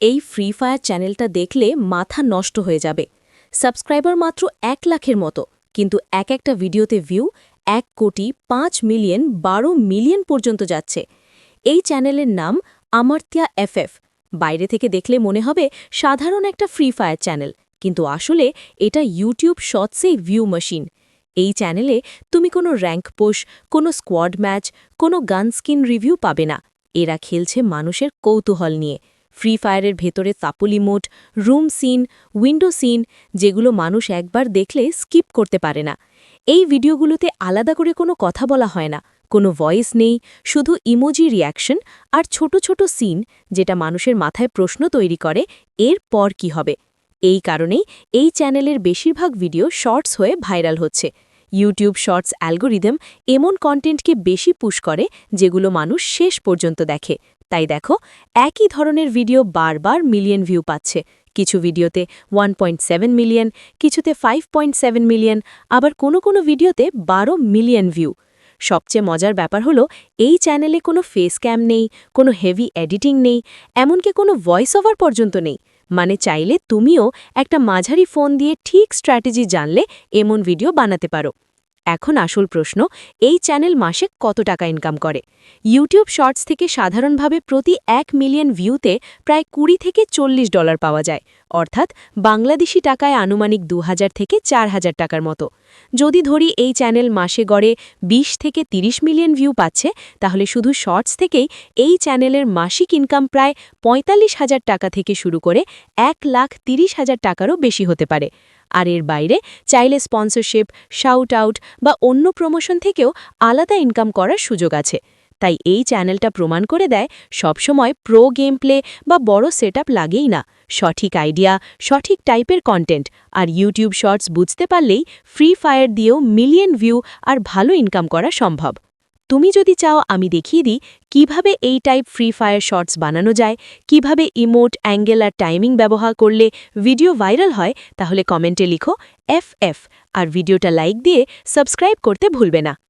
এই free fire চ্যানেলটা দেখলে মাথা নষ্ট হয়ে যাবে। সাবস্ক্রাইবার মাত্র এক লাখের মতো, কিন্তু এক একটা ভিডিওতে ভিউ এক কোটি পাঁচ মিলিয়ন বারো মিলিয়ন পর্যন্ত যাচ্ছে। এই চ্যানেলের নাম আমার্ত্যা এফএফ বাইরে থেকে দেখলে মনে হবে সাধারণ একটা ফ্রি ফায়ার চ্যানেল কিন্তু আসলে এটা ইউটিউব শর্টসে ভিউ মেশিন এই চ্যানেলে তুমি কোনো র্যাঙ্ক পোশ কোনো স্কোয়াড ম্যাচ কোনো গান স্কিন রিভিউ পাবে না। এরা খেলছে মানুষের কৌতূহল নিয়ে। ফ্রি ফায়ারের ভেতরে তাপুলি mode room scene window scene যেগুলো মানুষ একবার দেখলে স্কিপ করতে পারে না। এই ভিডিওগুলোতে আলাদা করে কোনো কথা বলা হয় না। কোনো ভয়েস নেই, শুধু ইমোজি রিয়াকশন আর ছোট ছোট সিন যেটা মানুষের মাথায় প্রশ্ন তৈরি করে, এর পর কি হবে? এই কারণেই এই চ্যানেলের বেশিরভাগ ভিডিও শর্টস হয়ে ভাইরাল হচ্ছে। ইউটিউব শর্টস অ্যালগোরিদম এমন কন্টেন্টকে বেশি পুশ করে, যেগুলো মানুষ শেষ পর্যন্ত দেখে। তাই দেখো, একই ধরনের ভিডিও বারবার মিলিয়ন ভিউ পাচ্ছে। কিছু ভিডিওতে 1.7 মিলিয়ন কিছুতে 5.7 মিলিয়ন আবার কোনো কোনো ভিডিওতে 12 মিলিয়ন ভিউ সবচেয়ে মজার ব্যাপার হলো, এই চ্যানেলে কোনো ফেস ক্যাম নেই, কোনো হেভি এডিটিং নেই, এমনকি কোনো ভয়েস ওভার পর্যন্ত নেই। মানে চাইলে তুমিও একটা মাঝারি ফোন দিয়ে ঠিক স্ট্র্যাটেজি জানলে এমন ভিডিও বানাতে পারো। এখন আসল প্রশ্ন, এই চ্যানেল মাসে কত টাকা ইনকাম করে? ইউটিউব শর্টস থেকে সাধারণভাবে প্রতি এক মিলিয়ন ভিউতে প্রায় কুড়ি থেকে চল্লিশ ডলার পাওয়া যায়। অর্থাৎ বাংলাদেশি টাকায় আনুমানিক দু হাজার থেকে চার হাজার টাকার মতো। যদি ধরি এই চ্যানেল মাসে গড়ে ২০ থেকে ৩০ মিলিয়ন ভিউ পাচ্ছে, তাহলে শুধু শর্টস থেকেই এই চ্যানেলের মাসিক ইনকাম প্রায় পঁয়তাল্লিশ হাজার টাকা থেকে শুরু করে এক লাখ তিরিশ হাজার টাকারও বেশি হতে পারে। আর এর বাইরে চাইলে স্পন্সরশিপ শাউট আউট বা অন্য প্রমোশন থেকেও আলাদা ইনকাম করার সুযোগ আছে। তাই এই চ্যানেলটা প্রমাণ করে দেয় সবসময় প্রো গেম প্লে বা বড় সেট লাগেই না। সঠিক আইডিয়া সঠিক টাইপের কন্টেন্ট আর ইউটিউব শর্টস বুঝতে পারলেই ফ্রি ফায়ার দিয়েও মিলিয়ন ভিউ আর ভালো ইনকাম করা সম্ভব। তুমি যদি চাও আমি দেখিয়ে দিই কীভাবে এই টাইপ ফ্রি ফায়ার শর্টস বানানো যায়, কীভাবে ইমোট অ্যাঙ্গেল আর টাইমিং ব্যবহার করলে ভিডিও ভাইরাল হয়, তাহলে কমেন্টে লিখো এফ এফ আর ভিডিওটা লাইক দিয়ে সাবস্ক্রাইব করতে ভুলবে না।